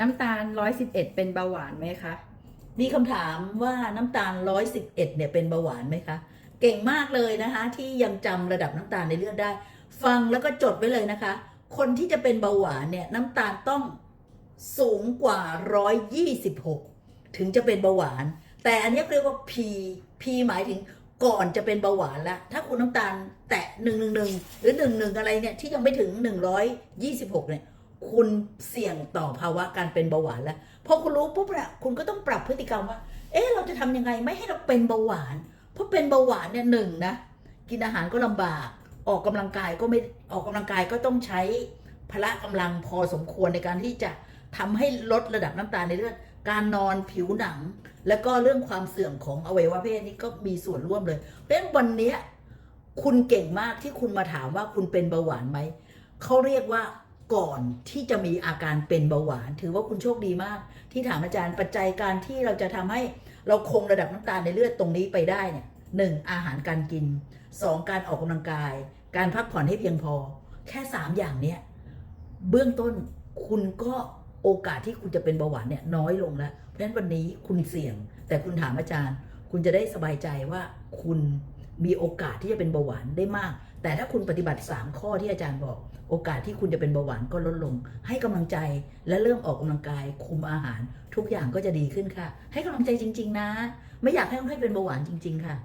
น้ำตาล111เป็นเบาหวานไหมคะ มีคำถามว่าน้ำตาล111เนี่ยเป็นเบาหวานไหมคะ เก่งมากเลยนะคะ ที่ยังจำระดับน้ำตาลในเลือดได้ ฟังแล้วก็จดไว้เลยนะคะ คนที่จะเป็นเบาหวานเนี่ยน้ำตาลต้องสูงกว่า 126 ถึงจะเป็นเบาหวาน แต่อันนี้เรียกว่า P P หมายถึงก่อนจะเป็นเบาหวานแล้วถ้าคุณน้ำตาลแตะ111หรือ 11 อะไรเนี่ยที่ยังไม่ถึง 126เนี่ย คุณเสี่ยงต่อภาวะการเป็นเบาหวานแล้วพอคุณรู้ปุ๊บเนี่ยคุณก็ต้องปรับพฤติกรรมว่า เอ๊ะเราจะทำยังไงไม่ให้เราเป็นเบาหวาน เพราะเป็นเบาหวานเนี่ยหนึ่งนะ กินอาหารก็ลำบาก ออกกำลังกายก็ไม่ออกกำลังกายก็ต้องใช้พละกำลังพอสมควรในการที่จะทำให้ลดระดับน้ำตาลในเลือดการนอนผิวหนัง แล้วก็เรื่องความเสื่อมของอวัยวะเพศนี่ก็มีส่วนร่วมเลยเพราะฉะนั้นวันนี้คุณเก่งมากที่คุณมาถามว่าคุณเป็นเบาหวานไหมเขาเรียกว่า ก่อนที่จะมีอาการเป็นเบาหวาน ถือว่าคุณโชคดีมาก ที่ถามอาจารย์ปัจจัยการที่เราจะทำให้เราคงระดับน้ำตาลในเลือดตรงนี้ไปได้เนี่ยหนึ่งอาหารการกินสองการออกกำลังกาย การพักผ่อนให้เพียงพอ แค่สามอย่างเนี้ยเบื้องต้นคุณก็โอกาสที่คุณจะเป็นเบาหวานเนี่ยน้อยลงแล้วเพราะฉะนั้นวันนี้คุณเสี่ยง แต่คุณถามอาจารย์ คุณจะได้สบายใจว่าคุณ มีโอกาสที่จะเป็นเบาหวานได้มาก แต่ถ้าคุณปฏิบัติ 3 ข้อที่อาจารย์บอก โอกาสที่คุณจะเป็นเบาหวานก็ลดลง ให้กำลังใจและเริ่มออกกำลังกายคุมอาหาร ทุกอย่างก็จะดีขึ้นค่ะ ให้กำลังใจจริง ๆ นะ ไม่อยากให้ให้เป็นเบาหวานจริง ๆ ค่ะ